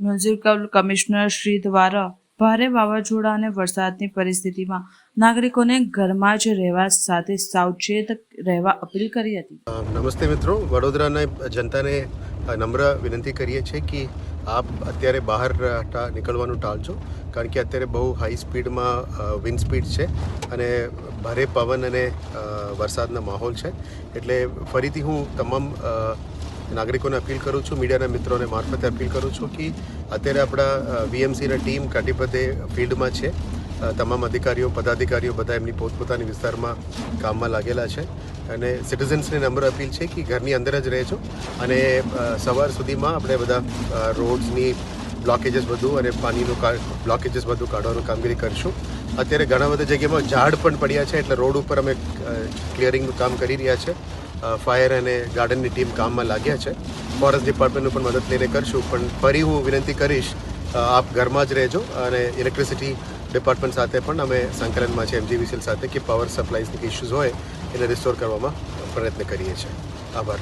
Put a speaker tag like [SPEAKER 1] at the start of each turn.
[SPEAKER 1] Municipal commissioner Shri દ્વારા ભારે વાવાઝોડા અને વરસાદની પરિસ્થિતિમાં નાગરિકોને ઘરમાં જ રહેવા સાથે સાવચેત રહેવા અપીલ કરી હતી.
[SPEAKER 2] નમસ્તે મિત્રો. વડોદરાના જનતાને નમ્ર વિનંતી કરીએ છીએ કે આપ અત્યારે બહાર નીકળવાનું ટાળજો, કારણ કે અત્યારે બહુ હાઈ સ્પીડમાં વિન્ડ સ્પીડ છે અને ભારે પવન અને વરસાદનો માહોલ છે. એટલે ફરીથી હું તમામ નાગરિકોને અપીલ કરું છું, મીડિયાના મિત્રોને મારફતે અપીલ કરું છું કે અત્યારે આપણા વીએમસીના ટીમ કાટીપદે ફિલ્ડમાં છે. તમામ અધિકારીઓ, પદાધિકારીઓ બધા એમની પોતપોતાની વિસ્તારમાં કામમાં લાગેલા છે. અને સિટીઝન્સને નમ્ર અપીલ છે કે ઘરની અંદર જ રહેજો. અને સવાર સુધીમાં આપણે બધા રોડ્સની બ્લોકેજીસ બધું અને પાણીનું બ્લોકેજીસ બધું કાઢવાનું કામગીરી કરીશું. અત્યારે ઘણા બધા જગ્યામાં ઝાડ પણ પડ્યા છે, એટલે રોડ ઉપર અમે ક્લિયરિંગનું કામ કરી રહ્યા છે. ફાયર અને ગાર્ડનની ટીમ કામમાં લાગ્યા છે. ફોરેસ્ટ ડિપાર્ટમેન્ટનું પણ મદદ લઈને કરશું, પણ ફરી હું વિનંતી કરીશ આપ ઘરમાં જ રહેજો અને ઇલેક્ટ્રિસિટી ડિપાર્ટમેન્ટ સાથે પણ અમે સંકલનમાં છે એમજીવીસીએલ સાથે, કે પાવર સપ્લાયની ઇસ્યુઝ હોય, એને રિસ્ટોર કરવામાં પ્રયત્ન કરીએ છીએ. આભાર.